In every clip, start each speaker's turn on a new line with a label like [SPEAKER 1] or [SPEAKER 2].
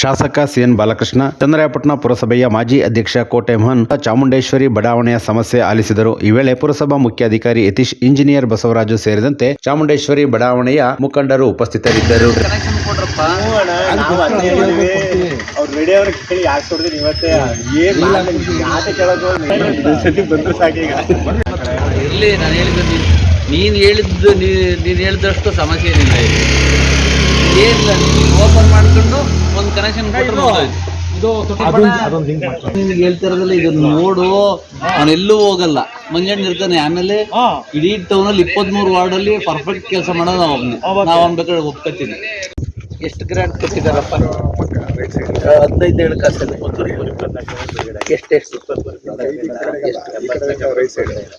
[SPEAKER 1] ಶಾಸಕ ಸಿಎನ್ ಬಾಲಕೃಷ್ಣ, ಚಂದ್ರಾಯಪಟ್ಟಣ ಪುರಸಭೆಯ ಮಾಜಿ ಅಧ್ಯಕ್ಷ ಕೋಟೆ ಮೋಹನ್, ಚಾಮುಂಡೇಶ್ವರಿ ಬಡಾವಣೆಯ ಸಮಸ್ಯೆ ಆಲಿಸಿದರು. ಈ ವೇಳೆ ಪುರಸಭಾ ಮುಖ್ಯಾಧಿಕಾರಿ ಯತೀಶ್, ಇಂಜಿನಿಯರ್ ಬಸವರಾಜು ಸೇರಿದಂತೆ ಚಾಮುಂಡೇಶ್ವರಿ ಬಡಾವಣೆಯ ಮುಖಂಡರು ಉಪಸ್ಥಿತರಿದ್ದರು.
[SPEAKER 2] ನಾನು ಹೇಳಿದ್ದು ಹೇಳಿದಷ್ಟು ಸಮಸ್ಯೆ ಏನಿಲ್ಲ ಓಪನ್ ಮಾಡ್ಕೊಂಡು ಕನೆಕ್ಷನ್ ಹೇಳ್ತಿರೋದಿಲ್ಲ ಇದನ್ನ ನೋಡು ಅವನೆಲ್ಲೂ ಹೋಗಲ್ಲ. ಮಂಜಣ್ಣ ಇರ್ತಾನೆ ಆಮೇಲೆ ಇಡೀ ಟೌನ್ ಅಲ್ಲಿ ಇಪ್ಪತ್ಮೂರು ವಾರ್ಡ್ ಅಲ್ಲಿ ಪರ್ಫೆಕ್ಟ್ ಕೆಲಸ ಮಾಡೋದು ನಾವು ನಾವು ಅವ್ನ ಬೇಕಾದ್ರೆ ಒಪ್ಕೊತೀನಿ ಎಷ್ಟು ಗ್ರಾಂಟ್ ಕೊಟ್ಟಿದ್ದಾರಪ್ಪ? ಹದಿನೈದು ಏಳು ಕಾಸಲ್ಲಿ ಎಷ್ಟು ಎಷ್ಟು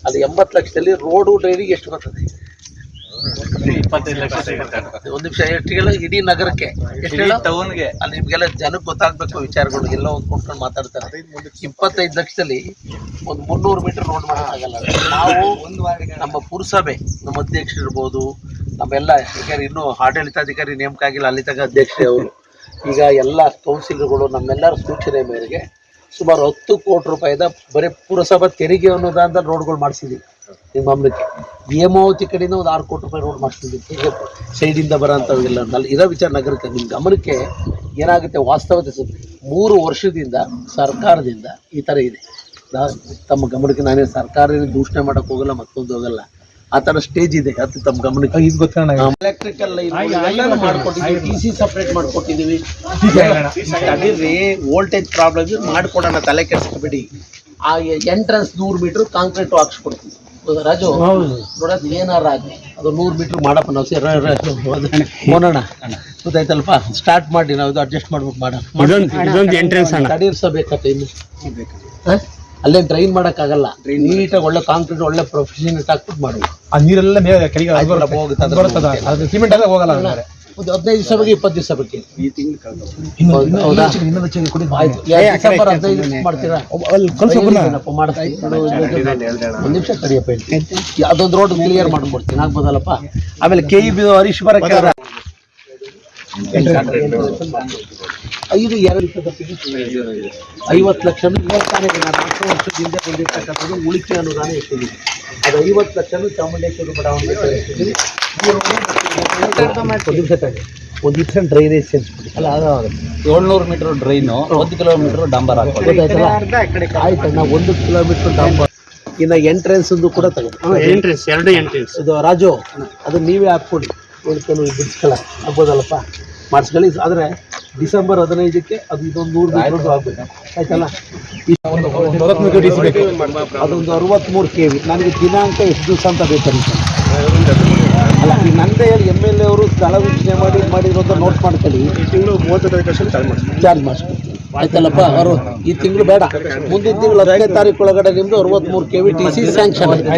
[SPEAKER 2] ಅದು ಎಂಬತ್ತು ಲಕ್ಷದಲ್ಲಿ ರೋಡು ಡೈರಿಗೆ ಎಷ್ಟು ಬರ್ತದೆ?
[SPEAKER 3] ಇಪ್ಪತ್ತೈದು ಲಕ್ಷ
[SPEAKER 2] ಒಂದು ನಿಮಿಷ ಇಡೀ ನಗರಕ್ಕೆ? ಎಷ್ಟು ಟೌನ್ಗೆ ಅಲ್ಲಿ ನಿಮ್ಗೆಲ್ಲ ಜನಕ್ಕೆ ಗೊತ್ತಾಗ್ಬೇಕು ವಿಚಾರಗಳು ಎಲ್ಲ ಒಂದು ಕೊಟ್ಕೊಂಡು ಮಾತಾಡ್ತಾರೆ. ಇಪ್ಪತ್ತೈದು ಲಕ್ಷದಲ್ಲಿ ಒಂದು ಮುನ್ನೂರು ಮೀಟರ್ ರೋಡ್ ಮಾಡೋಕ್ಕಾಗಲ್ಲ ನಾವು ನಮ್ಮ ಪುರಸಭೆ ನಮ್ಮ ಅಧ್ಯಕ್ಷರು ಇರ್ಬೋದು ನಮ್ಮೆಲ್ಲ ಅಧಿಕಾರಿ ಇನ್ನೂ ಆಡಳಿತಾಧಿಕಾರಿ ನೇಮಕ ಆಗಿಲ್ಲ ಅಲ್ಲಿ ತಗ ಅಧ್ಯಕ್ಷರೇ ಅವರು. ಈಗ ಎಲ್ಲ ಕೌನ್ಸಿಲರ್ಗಳು ನಮ್ಮೆಲ್ಲರ ಸೂಚನೆ ಮೇರೆಗೆ ಸುಮಾರು ಹತ್ತು ಕೋಟಿ ರೂಪಾಯಿದ ಬರೀ ಪುರಸಭಾ ತೆರಿಗೆ ಅನ್ನೋದಾದ ರೋಡ್ಗಳು ಮಾಡಿಸಿದ್ವಿ ನಿಮ್ಮ ಗಮನಕ್ಕೆ ಹೇಮಾವತಿ ಕಡೆಯಿಂದ ಒಂದು ಆರು ಕೋಟಿ ರೂಪಾಯಿ ರೋಡ್ ಮಾಡಿಸ್ತಿದ್ದೀವಿ ಈಗ ಸೈಡಿಂದ ಬರೋಂಥವೆಲ್ಲ ಅಲ್ಲಿ ಇರೋ ವಿಚಾರ ನಗರಕ್ಕೆ ನಿಮ್ಮ ಗಮನಕ್ಕೆ ಏನಾಗುತ್ತೆ ವಾಸ್ತವತೆ ಮೂರು ವರ್ಷದಿಂದ ಸರ್ಕಾರದಿಂದ ಈ ಥರ ಇದೆ. ತಮ್ಮ ಗಮನಕ್ಕೆ ನಾನೇ ಸರ್ಕಾರದಿಂದ ದೂಷಣೆ ಮಾಡೋಕೆ ಹೋಗಲ್ಲ ಮತ್ತೊಂದು ಹೋಗಲ್ಲ. ಆ ಥರ ಸ್ಟೇಜ್ ಇದೆ. ಅದು ತಮ್ಮ ಗಮನಕ್ಕೆ.
[SPEAKER 3] ಇದು ಗೊತ್ತಾಗ
[SPEAKER 2] ಎಲೆಕ್ಟ್ರಿಕಲ್ ಎಲ್ಲಾನು ಮಾಡ್ಕೊಟ್ಟಿದ್ದೀವಿ ಟಿ ಸಿ ಸಪ್ರೇಟ್ ಮಾಡ್ಕೊಟ್ಟಿದ್ದೀವಿ. ಅದಿರ್ರಿ ವೋಲ್ಟೇಜ್ ಪ್ರಾಬ್ಲಮ್ ಮಾಡ್ಕೊಡೋಣ ತಲೆ ಕೆಡಿಸ್ಕೊಬೇಡಿ. ಆ ಎಂಟ್ರೆನ್ಸ್ ನೂರು ಮೀಟರ್ ಕಾಂಕ್ರೀಟ್ ಹಾಕ್ಸ್ಕೊಡ್ತೀವಿ. ರಾಜು ನೋಡೋದು ಏನಾರ ಆಗಲಿ ಅದು ನೂರು ಮೀಟರ್ ಮಾಡಪ್ಪ ನಾವು ಸೇರಿ ನೋಡೋಣ ಗೊತ್ತಾಯ್ತಲ್ಪ? ಸ್ಟಾರ್ಟ್ ಮಾಡಿ ನಾವು ಇದು ಅಡ್ಜಸ್ಟ್ ಮಾಡ್ಬಿಟ್ಟು ಮಾಡೋಣ.
[SPEAKER 3] ಎಂಟ್ರೆನ್ಸ್ ಅಣ್ಣ.
[SPEAKER 2] ತಡೀರ್ಸಬೇಕತ್ತ ಇನ್ನು? ಅಲ್ಲೇ ಡ್ರೈನ್ ಮಾಡೋಕ್ಕಾಗಲ್ಲ. ನೀಟಾಗಿ ಒಳ್ಳೆ ಕಾಂಕ್ರೀಟ್ ಒಳ್ಳೆ ಪ್ರೊಫೆಷನ್ ಹಾಕ್ಬಿಟ್ಟು ಮಾಡುವ
[SPEAKER 3] ಆ ನೀರೆಲ್ಲ ಮೇಲೆ ಕೆಳಗೆ
[SPEAKER 2] ಹೋಗುತ್ತೆ
[SPEAKER 3] ಸಿಮೆಂಟ್ ಎಲ್ಲ ಹೋಗಲ್ಲ.
[SPEAKER 2] ಒಂದು ಹದಿನೈದು ದಿವಸ ಬಗ್ಗೆ ಇಪ್ಪತ್ತು ದಿವಸ ಬಗ್ಗೆ
[SPEAKER 3] ಇನ್ನು-
[SPEAKER 2] ಹೌದಾ? ಆಯ್ತು. ಡಿಸೆಂಬರ್ ಹದಿನೈದು ದಿವಸ ಮಾಡ್ತೀರಾ. ಒಂದು ನಿಮಿಷ. ಅದೊಂದು ರೋಡ್ ಕ್ಲಿಯರ್ ಮಾಡ್ಕೊಡ್ತೀನಿ. ಆಗ್ಬೋದಲ್ಲಪ್ಪ ಆಮೇಲೆ ಕೆ ಇ ಬಿ ಹರೀಶ್ ಬರಕ್ಕೆ ಐದು ಎರಡು ಐವತ್ತು ಲಕ್ಷ ನಾಲ್ಕು ವರ್ಷದಿಂದ ಬಂದಿರ್ತಕ್ಕಂಥದ್ದು ಉಳಿಕೆ ಅನುದಾನ ಇಟ್ಟಿದ್ದೀನಿ. ಅದು ಐವತ್ತು ಲಕ್ಷ ಚಾಮುಂಡೇಶ್ವರಿ ಬಡಾವಣೆ ಇಟ್ಟಿದ್ದೀನಿ ಒಂದು ಒಂದು ಇಪ್ಸನ್ ಡ್ರೈನೇಜ್ ಸೇರಿಸ್ಬಿಡಿ ಅಲ್ಲ ಅದು
[SPEAKER 4] ಏಳ್ನೂರು ಮೀಟರ್ ಡ್ರೈನು ಒಂದು ಕಿಲೋಮೀಟರ್ ಡಂಬರ್ ಹಾಕೋದು
[SPEAKER 2] ಆಯ್ತಣ್ಣ ಒಂದು ಕಿಲೋಮೀಟರ್ ಡಾಂಬರ್. ಇನ್ನು ಎಂಟ್ರೆನ್ಸ್ ಕೂಡ ತಗೋ.
[SPEAKER 3] ಎಂಟ್ರೆನ್ಸ್ ಎರಡು ಎಂಟ್ರೆನ್ಸ್
[SPEAKER 2] ಇದು ರಾಜು ಅದು ನೀವೇ ಹಾಕ್ಕೊಡಿ. ಉಳ್ಕೊಂಡು ಬಿಡಿಸ್ಕೊಳ ಆಗ್ಬೋದಲ್ಲಪ್ಪ ಮಾಡಿಸ್ಕೊಳ್ಳಿ. ಆದರೆ ಡಿಸೆಂಬರ್ ಹದಿನೈದಕ್ಕೆ ಅದು ಇದೊಂದು ನೂರು ಮೀಟರ್ ಆಗಬೇಕು. ಆಯ್ತಲ್ಲ? ಅದೊಂದು ಅರವತ್ತ್ಮೂರು ಕೆ ವಿ ನನಗೆ ದಿನಾಂಕ ಎಷ್ಟು ದಿವಸ ಅಂತ ಬೇಕಾಗಿತ್ತು ಈ ಎಂ ಎಲ್ ಎ ಅವರು ಸ್ಥಳ ವೀಕ್ಷಣೆ ಮಾಡಿ ಮಾಡಿರೋದು ನೋಟ್ ಮಾಡ್ಕೊಳ್ಳಿ.
[SPEAKER 3] ಈ ತಿಂಗಳು ಮೂವತ್ತು ತಾರೀಕು ಚಾರ್ಜ್ ಮಾಡ್ತೀವಿ.
[SPEAKER 2] ಚಾರ್ಜ್ ಆಯ್ತಲ್ಲಪ್ಪ ಅವರು ಈ ತಿಂಗಳು ಬೇಡ. ಮುಂದಿನ ತಿಂಗಳು ಹದಿನೈದು ತಾರೀಕು ಒಳಗಡೆ ನಿಮ್ಮದು ಅರವತ್ತ್ಮೂರು K V T C sanction ಆಗಿದೆ